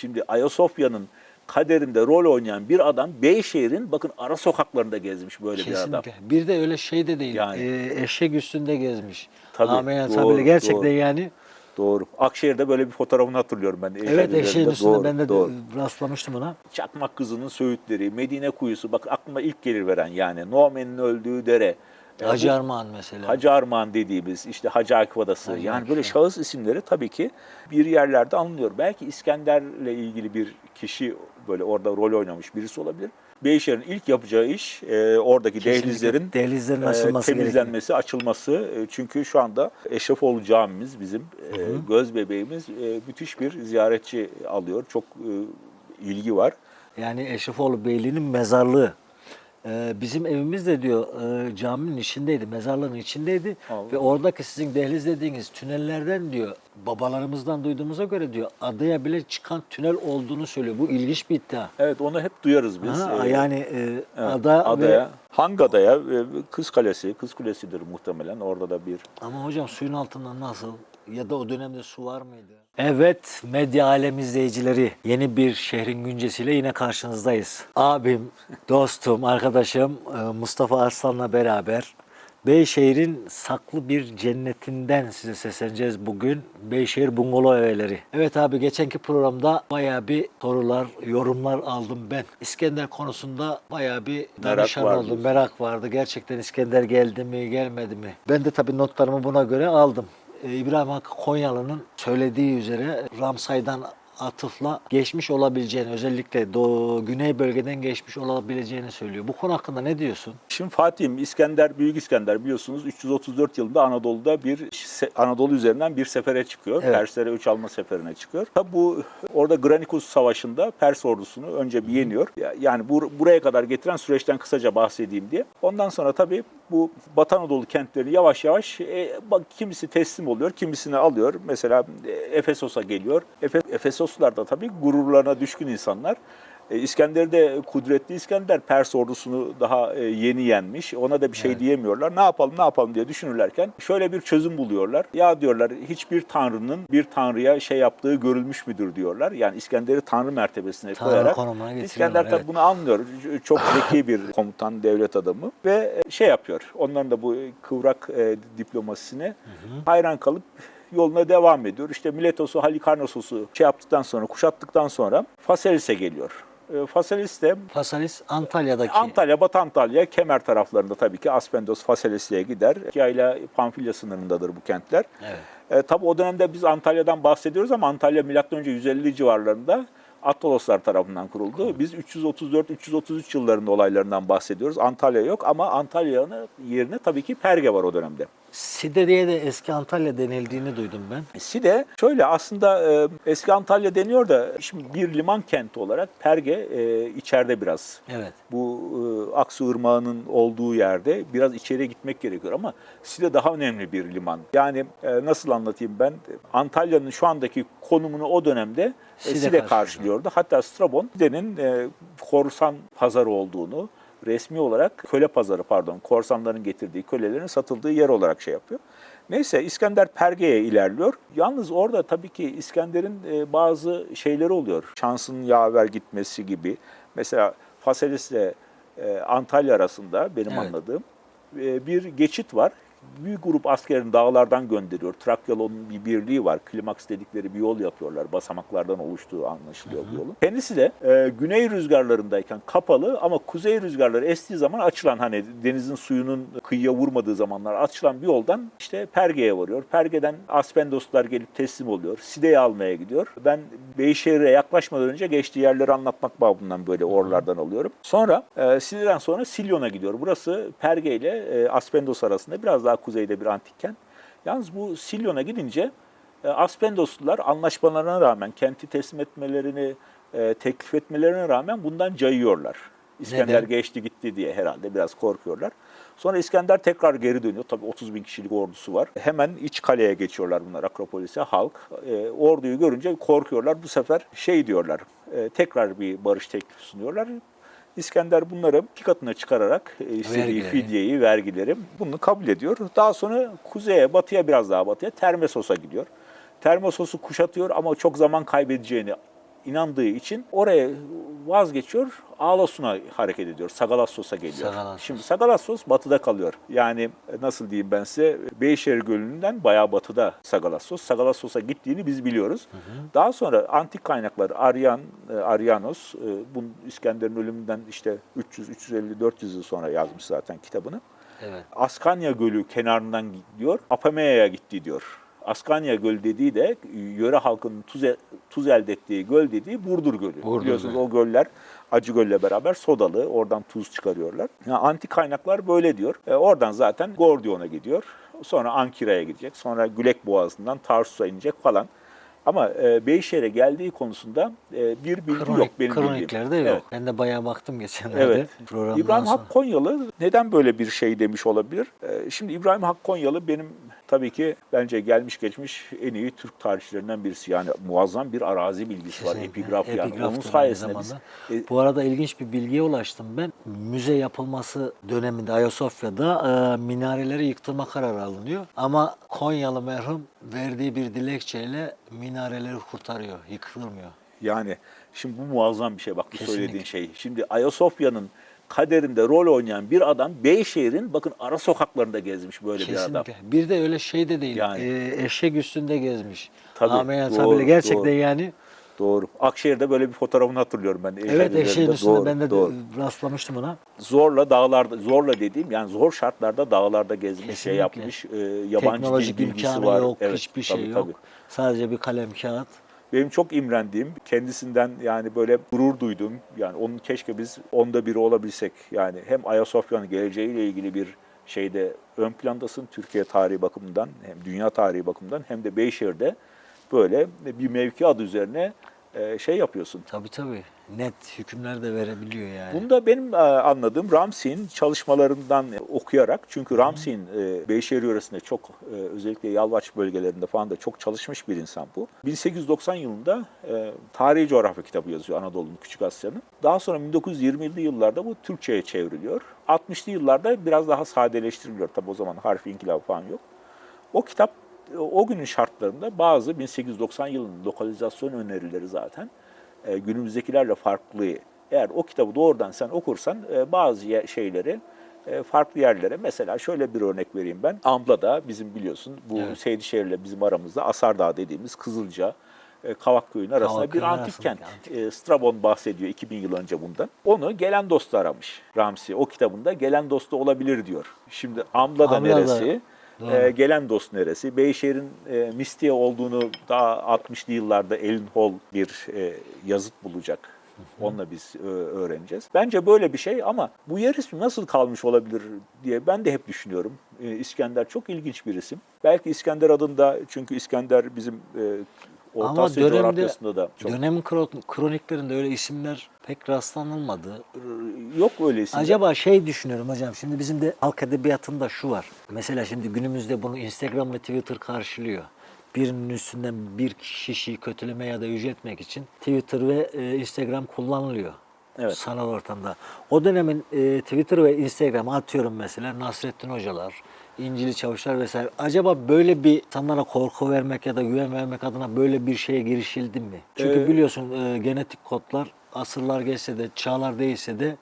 Şimdi Ayasofya'nın kaderinde rol oynayan bir adam Beyşehir'in bakın ara sokaklarında gezmiş böyle bir adam. Kesinlikle. Bir de öyle şey de değil. Yani. e, eşek üstünde gezmiş. Tabii, Ameyen doğru, gerçekten doğru. yani. Doğru. Akşehir'de böyle bir fotoğrafını hatırlıyorum ben. Evet eşeğin üstünde Doğru, ben de doğru. rastlamıştım ona. Çakmak kızının söğütleri, Medine kuyusu bak aklıma ilk gelir veren yani Nuamen'in öldüğü dere. E, bu- Hacı Armağan mesela. Hacı Armağan dediğimiz işte Hacı Akif Adası Hacı yani Akif, böyle şahıs isimleri tabii ki bir yerlerde alınıyor. Belki İskender'le ilgili bir kişi böyle orada rol oynamış birisi olabilir. Beyşehir'in ilk yapacağı iş e, oradaki Kesinlikle dehlizlerin dehlizlerin e, açılması temizlenmesi, açılması. E, çünkü şu anda Eşrefoğlu Camimiz bizim e, göz bebeğimiz e, müthiş bir ziyaretçi alıyor. Çok e, ilgi var. Yani Eşrefoğlu Beyliği'nin mezarlığı. Ee, bizim evimiz de diyor e, caminin içindeydi, mezarlığın içindeydi Allah. ve oradaki sizin dehliz dediğiniz tünellerden diyor babalarımızdan duyduğumuza göre diyor adaya bile çıkan tünel olduğunu söylüyor. Bu ilginç bir iddia. Evet onu hep duyarız biz. Ha, E, yani e, Evet, ada adaya. ve Hangi adaya? E, Kız Kalesi, Kız Kulesi'dir muhtemelen. Orada da bir ama hocam suyun altından nasıl ya da o dönemde su var mıydı? Evet medya alem izleyicileri yeni bir şehrin güncesiyle yine karşınızdayız. Abim, dostum, arkadaşım e, Mustafa Arslan'la beraber Beyşehir'in saklı bir cennetinden size sesleneceğiz bugün. Beyşehir Bungalov Evleri. Evet abi geçenki programda bayağı bir sorular, yorumlar aldım ben. İskender konusunda bayağı bir danışan var oldum. Merak vardı. Gerçekten İskender geldi mi, gelmedi mi? Ben de tabii notlarımı buna göre aldım. Ee, İbrahim Hakkı Konyalı'nın söylediği üzere Ramsay'dan atıfla geçmiş olabileceğini, özellikle doğu, güney bölgeden geçmiş olabileceğini söylüyor. Bu konu hakkında ne diyorsun? Şimdi Fatih'im İskender, Büyük İskender biliyorsunuz 334 yılında Anadolu'da bir Anadolu üzerinden bir sefere çıkıyor. Evet. Perslere öç alma seferine çıkıyor. Tabi bu orada Granicus Savaşı'nda Pers ordusunu önce bir yeniyor. Ya- Yani bur- buraya kadar getiren süreçten kısaca bahsedeyim diye. Ondan sonra tabii bu Batı Anadolu kentlerini yavaş yavaş e, bak kimisi teslim oluyor, kimisini alıyor. Mesela e, Efesos'a geliyor. Efe, Efesoslular da tabii gururlarına düşkün insanlar. E, İskender de kudretli İskender Pers ordusunu daha e, yeni yenmiş. Ona da bir şey diyemiyorlar. Ne yapalım ne yapalım diye düşünürlerken şöyle bir çözüm buluyorlar. Ya diyorlar hiçbir tanrının bir tanrıya şey yaptığı görülmüş müdür diyorlar. Yani İskender'i tanrı mertebesine Tanrı koyarak. İskender tabii evet. bunu anlıyor. Çok zeki bir komutan, devlet adamı ve e, şey yapıyor. Onların da bu kıvrak diplomasisine hayran kalıp yoluna devam ediyor. İşte Miletos'u, Halikarnassos'u şey yaptıktan sonra, kuşattıktan sonra Faselis'e geliyor. E, Faselis de Fasalis Antalya'daki Antalya, Batı Antalya, Kemer taraflarında tabii ki Aspendos, Faselis'e gider. Likya ile Pamfilya sınırındadır bu kentler. Evet. E, tabii o dönemde biz Antalya'dan bahsediyoruz ama Antalya milattan önce 150 civarlarında Atoloslar tarafından kuruldu. Biz 334-333 yıllarında olaylarından bahsediyoruz. Antalya yok ama Antalya'nın yerine tabii ki Perge var o dönemde. Side diye de eski Antalya denildiğini duydum ben. Side şöyle aslında e, eski Antalya deniyor da şimdi bir liman kenti olarak Perge e, içeride biraz. Evet. Bu e, Aksu Irmağı'nın olduğu yerde biraz içeriye gitmek gerekiyor ama Side daha önemli bir liman. Yani e, nasıl anlatayım ben? Antalya'nın şu andaki konumunu o dönemde e, Side Side, karşılıyor. karşılıyordu. Hatta Strabon Side'nin e, korsan pazarı olduğunu, resmi olarak köle pazarı pardon, korsanların getirdiği kölelerin satıldığı yer olarak şey yapıyor. Neyse İskender Perge'ye ilerliyor. Yalnız orada tabii ki İskender'in e, bazı şeyleri oluyor. Şansının yaver gitmesi gibi. Mesela Faselis ile e, Antalya arasında benim Evet. anladığım e, bir geçit var. Büyük grup askerini dağlardan gönderiyor. Trakya'nın bir birliği var. Klimaks dedikleri bir yol yapıyorlar. Basamaklardan oluştuğu anlaşılıyor bu yolun. Kendisi de e, güney rüzgarlarındayken kapalı ama kuzey rüzgarları estiği zaman açılan hani denizin suyunun kıyıya vurmadığı zamanlar açılan bir yoldan işte Perge'ye varıyor. Perge'den Aspendoslar gelip teslim oluyor. Side'yi almaya gidiyor. Ben Beyşehir'e yaklaşmadan önce geçtiği yerleri anlatmak babından böyle oralardan alıyorum. Sonra e, Side'den sonra Silyon'a gidiyor. Burası Perge ile e, Aspendos arasında biraz daha kuzeyde bir antik kent. Yalnız bu Silyon'a gidince e, Aspendoslular anlaşmalarına rağmen kenti teslim etmelerini e, teklif etmelerine rağmen bundan cayıyorlar. İskender Neden? geçti gitti diye herhalde biraz korkuyorlar. Sonra İskender tekrar geri dönüyor. Tabii 30 bin kişilik ordusu var. Hemen iç kaleye geçiyorlar bunlar Akropolis'e. Halk e, orduyu görünce korkuyorlar. Bu sefer şey diyorlar. e, tekrar bir barış teklifi sunuyorlar. İskender bunları iki katına çıkararak e, istediği Vergileri. fidyeyi, vergileri bunu kabul ediyor. Daha sonra kuzeye, batıya biraz daha batıya Termesos'a gidiyor. Termesos'u kuşatıyor ama çok zaman kaybedeceğini inandığı için oraya vazgeçiyor. Ağlasun'a hareket ediyor. Sagalassos'a geliyor. Sagalassos. Şimdi Sagalassos batıda kalıyor. Yani e, nasıl diyeyim ben size Beyşehir Gölü'nden bayağı batıda Sagalassos. Sagalassos'a gittiğini biz biliyoruz. Daha sonra antik kaynaklar Aryan, e, Aryanos, e, bunun İskender'in ölümünden işte 300, 350, 400 yıl sonra yazmış zaten kitabını. Evet. Askanya Gölü kenarından gidiyor, Apamea'ya gitti diyor. Askanya Gölü dediği de e, yöre halkının tuz, e- tuz elde ettiği göl dediği Burdur Gölü. Burdur Biliyorsunuz Gölü. o göller Acı Göl'le beraber sodalı. Oradan tuz çıkarıyorlar. Yani antik kaynaklar böyle diyor. E, oradan zaten Gordion'a gidiyor. Sonra Ankira'ya gidecek. Sonra Gülek Boğazı'ndan Tarsus'a inecek falan. Ama e, Beyşehir'e geldiği konusunda e, bir bilgi Kronik, yok benim kroniklerde bildiğim. yok. Evet. Ben de bayağı baktım geçenlerde. Evet. İbrahim sonra. Hak Konyalı neden böyle bir şey demiş olabilir? Ee, Şimdi İbrahim Hak Konyalı benim tabii ki bence gelmiş geçmiş en iyi Türk tarihçilerinden birisi. Yani muazzam bir arazi bilgisi var, Kesinlikle. epigraf yani. Onun sayesinde biz e, Bu arada ilginç bir bilgiye ulaştım ben. Müze yapılması döneminde Ayasofya'da e, minareleri yıktırma kararı alınıyor. Ama Konyalı merhum verdiği bir dilekçeyle minareleri kurtarıyor, yıkılmıyor. yani şimdi bu muazzam bir şey bak bu Kesinlikle. söylediğin şey. Şimdi Ayasofya'nın kaderinde rol oynayan bir adam Beyşehir'in bakın ara sokaklarında gezmiş böyle bir adam. Kesinlikle. Bir de öyle şey de değil. Yani. e, eşek üstünde gezmiş. Tabii, Ameya doğru, gerçekten doğru. yani. Doğru. Akşehir'de böyle bir fotoğrafını hatırlıyorum ben. Eşeğin Evet eşeğin üstünde Doğru, ben de doğru. rastlamıştım ona. zorla dağlarda zorla dediğim yani zor şartlarda dağlarda gezmiş şey Kesinlikle. yapmış e, yabancı Teknolojik dil bilgisi imkanı var. yok, Evet, hiçbir şey tabii, yok. tabii. Sadece bir kalem kağıt. Benim çok imrendiğim, kendisinden yani böyle gurur duyduğum, yani onun keşke biz onda biri olabilsek. Yani hem Ayasofya'nın geleceğiyle ilgili bir şeyde ön plandasın Türkiye tarihi bakımından, hem dünya tarihi bakımından hem de Beyşehir'de böyle bir mevki adı üzerine e, şey yapıyorsun. Tabii tabii. Net hükümler de verebiliyor yani. Bunda benim e, anladığım Ramsey'in çalışmalarından okuyarak çünkü Ramsey'in e, Beyşehir yöresinde çok e, özellikle Yalvaç bölgelerinde falan da çok çalışmış bir insan bu. 1890 yılında tarihi coğrafya kitabı yazıyor Anadolu'nun Küçük Asya'nın. Daha sonra 1920'li yıllarda bu Türkçe'ye çevriliyor. 60'lı yıllarda biraz daha sadeleştiriliyor. Tabi o zaman harfi inkılabı falan yok. O kitap o günün şartlarında bazı 1890 yılının lokalizasyon önerileri zaten e, günümüzdekilerle farklı. Eğer o kitabı doğrudan sen okursan e, bazı şeyleri e, farklı yerlere mesela şöyle bir örnek vereyim ben. Ambla'da bizim biliyorsun bu Evet. Seydişehir'le bizim aramızda Asardağ dediğimiz Kızılca Kavakköy'ün arasında Kavakköy'ün bir antik kent. E, Strabon bahsediyor 2000 yıl önce bundan. Onu gelen dostu aramış Ramsey. O kitabında gelen dostu olabilir diyor. Şimdi Ambla'da, Ambla'da, neresi? Doğru. E, gelen dost neresi? Beyşehir'in e, Mistiye olduğunu daha 60'lı yıllarda Elin Hall bir e, yazıt bulacak. Onunla biz e, öğreneceğiz. Bence böyle bir şey ama bu yer ismi nasıl kalmış olabilir diye ben de hep düşünüyorum. E, İskender çok ilginç bir isim. Belki İskender adında çünkü İskender bizim e, Orta Ama Asya dönemde da çok dönemin kro- kroniklerinde öyle isimler pek rastlanılmadı. yok öyle isimler. Acaba şey düşünüyorum hocam. Şimdi bizim de halk edebiyatında şu var. Mesela şimdi günümüzde bunu Instagram ve Twitter karşılıyor. Birinin üstünden bir kişiyi kötüleme ya da yüceltmek için Twitter ve e, Instagram kullanılıyor. Evet. Sanal ortamda. O dönemin e, Twitter ve Instagram atıyorum mesela Nasrettin Hocalar, İncili Çavuşlar vesaire. Acaba böyle bir insanlara korku vermek ya da güven vermek adına böyle bir şeye girişildi mi? Çünkü Ee, biliyorsun e, genetik kodlar asırlar geçse de çağlar değişse de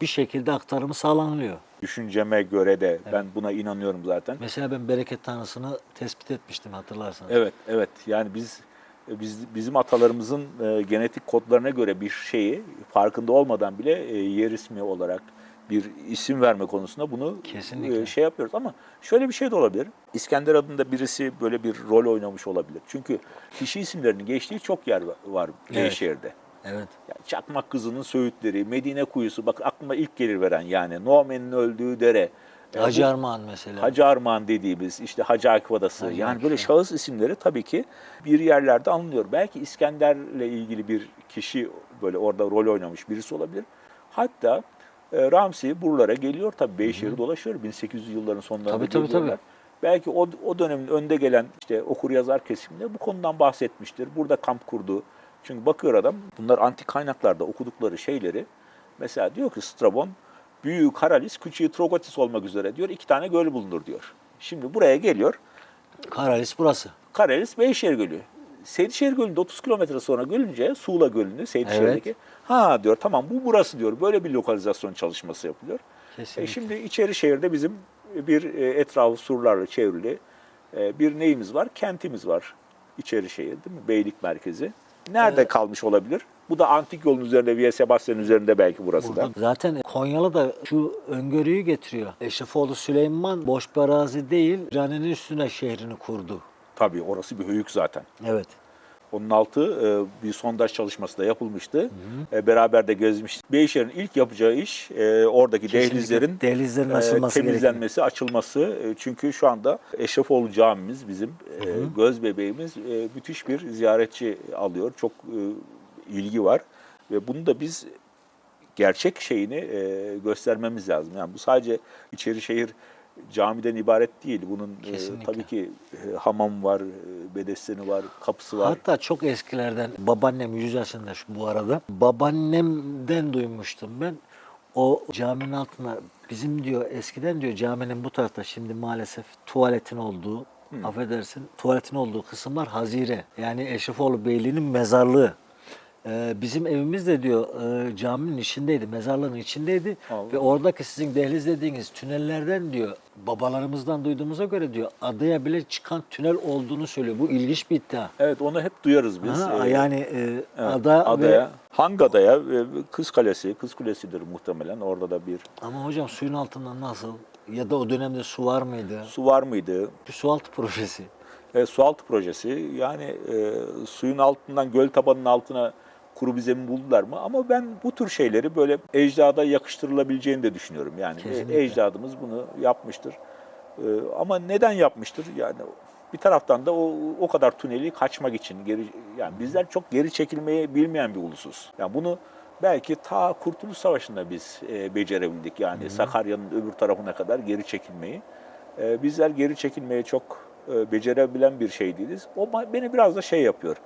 bir şekilde aktarımı sağlanılıyor. Düşünceme göre de ben buna inanıyorum zaten. Mesela ben bereket tanrısını tespit etmiştim hatırlarsanız. Evet, evet. Yani biz biz bizim atalarımızın e, genetik kodlarına göre bir şeyi farkında olmadan bile e, yer ismi olarak bir isim verme konusunda bunu Kesinlikle. e, şey yapıyoruz ama şöyle bir şey de olabilir. İskender adında birisi böyle bir rol oynamış olabilir. Çünkü kişi isimlerinin geçtiği çok yer var- var Evet. Beyşehir'de. Evet. Yani Çakmak Kızı'nın Söğütleri, Medine Kuyusu, bak aklıma ilk gelir veren yani Nuamen'in öldüğü dere. E, Hacı Armağan mesela. Hacı Armağan dediğimiz işte Hacı Akif Adası. Hacı yani Akif, böyle şahıs isimleri tabii ki bir yerlerde anılıyor. Belki İskender'le ilgili bir kişi böyle orada rol oynamış birisi olabilir. Hatta e, Ramsey buralara geliyor tabii Beyşehir'i dolaşıyor 1800 yılların sonlarında Tabii, tabii, geliyorlar. tabii. Belki o, o dönemin önde gelen işte okur yazar kesiminde bu konudan bahsetmiştir. Burada kamp kurdu. Çünkü bakıyor adam bunlar antik kaynaklarda okudukları şeyleri mesela diyor ki Strabon büyüğü Karalis, küçüğü Trogotis olmak üzere diyor iki tane göl bulunur diyor. Şimdi buraya geliyor. Karalis burası. Karalis Beyşehir Gölü. Seydişehir Gölü'nde 30 kilometre sonra görünce Suğla Gölü'nü Seydişehir'deki ha diyor tamam bu burası diyor. Böyle bir lokalizasyon çalışması yapılıyor. E şimdi içeri şehirde bizim bir e, etrafı surlarla çevrili e, bir neyimiz var? Kentimiz var. İçeri şehir değil mi? Beylik merkezi. Nerede Evet. kalmış olabilir? Bu da antik yolun üzerinde, Via Sebastian üzerinde belki burası da. Burada zaten Konyalı da şu öngörüyü getiriyor. Eşrefoğlu Süleyman boş bir arazi değil, Rane'nin üstüne şehrini kurdu. Tabii orası bir höyük zaten. Evet. Onun altı e, bir sondaj çalışması da yapılmıştı. E, beraber de gezmiştik. Beyşehir'in ilk yapacağı iş e, oradaki Kesinlikle dehlizlerin dehlizlerin e, açılması temizlenmesi, açılması. E, çünkü şu anda Eşrefoğlu camimiz bizim e, göz bebeğimiz e, müthiş bir ziyaretçi alıyor. Çok e, ilgi var ve bunu da biz gerçek şeyini e, göstermemiz lazım. Yani bu sadece içeri şehir camiden ibaret değil. Bunun e, tabii ki e, hamam var, e, bedesteni var, kapısı var. Hatta çok eskilerden babaannem 100 yaşında şu bu arada. Babaannemden duymuştum ben. O caminin altına bizim diyor eskiden diyor caminin bu tarafta şimdi maalesef tuvaletin olduğu affedersin tuvaletin olduğu kısımlar hazire. Yani Eşrefoğlu Beyliği'nin mezarlığı. Ee, bizim evimiz de diyor e, caminin içindeydi, mezarlığın içindeydi Allah. ve oradaki sizin dehliz dediğiniz tünellerden diyor babalarımızdan duyduğumuza göre diyor adaya bile çıkan tünel olduğunu söylüyor. Bu ilginç bir iddia. Evet onu hep duyarız biz. Ha, Ee, yani e, evet, ada adaya. ve Hangi adaya? Ee, Kız Kalesi, Kız Kulesi'dir muhtemelen. Orada da bir ama hocam suyun altından nasıl ya da o dönemde su var mıydı? su var mıydı? Bir sualtı projesi. E, sualtı projesi. Yani e, suyun altından göl tabanının altına kuru bir zemin buldular mı? Ama ben bu tür şeyleri böyle ecdada yakıştırılabileceğini de düşünüyorum. Yani e, Kesinlikle. ecdadımız bunu yapmıştır. E, ama neden yapmıştır? Yani bir taraftan da o o kadar tüneli kaçmak için geri yani bizler çok geri çekilmeyi bilmeyen bir ulusuz. Yani bunu belki ta Kurtuluş Savaşı'nda biz e, becerebildik. Yani Sakarya'nın öbür tarafına kadar geri çekilmeyi. E, bizler geri çekilmeyi çok becerebilen bir şey değiliz. O beni biraz da şey yapıyor.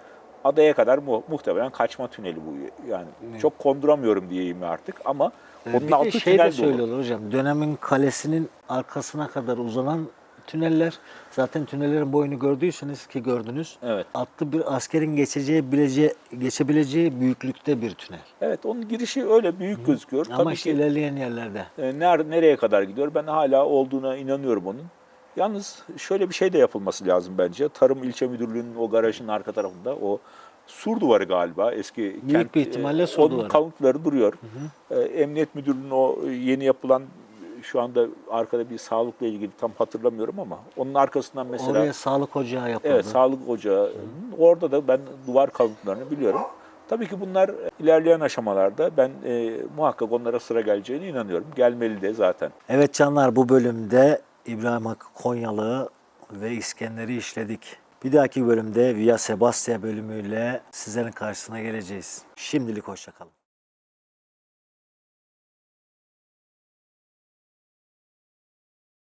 Adaya kadar mu- muhtemelen kaçma tüneli bu. Yani çok konduramıyorum diyeyim artık ama Ee, onun bir de altı şey tünel de söylüyorlar hocam. Dönemin kalesinin arkasına kadar uzanan tüneller. Zaten tünellerin boyunu gördüyseniz ki gördünüz. Evet. Atlı bir askerin geçeceği, bileceği, geçebileceği büyüklükte bir tünel. Evet onun girişi öyle büyük gözüküyor. Ama Tabii işte ki ilerleyen yerlerde. e, ner, nereye kadar gidiyor? Ben hala olduğuna inanıyorum onun. Yalnız şöyle bir şey de yapılması lazım bence. Tarım İlçe Müdürlüğü'nün o garajın arka tarafında o sur duvarı galiba eski Büyük bir ihtimalle sur onun duvarı. kalıntıları duruyor. E, Emniyet Müdürlüğü'nün o yeni yapılan şu anda arkada bir sağlıkla ilgili tam hatırlamıyorum ama onun arkasından mesela Oraya sağlık ocağı yapıldı. Evet, sağlık ocağı. Orada da ben duvar kalıntılarını biliyorum. Tabii ki bunlar ilerleyen aşamalarda ben e, muhakkak onlara sıra geleceğine inanıyorum. Gelmeli de zaten. Evet canlar bu bölümde İbrahim Hakkı Konyalı ve İskender'i işledik. Bir dahaki bölümde Via Sebastia bölümüyle sizlerin karşısına geleceğiz. Şimdilik hoşçakalın.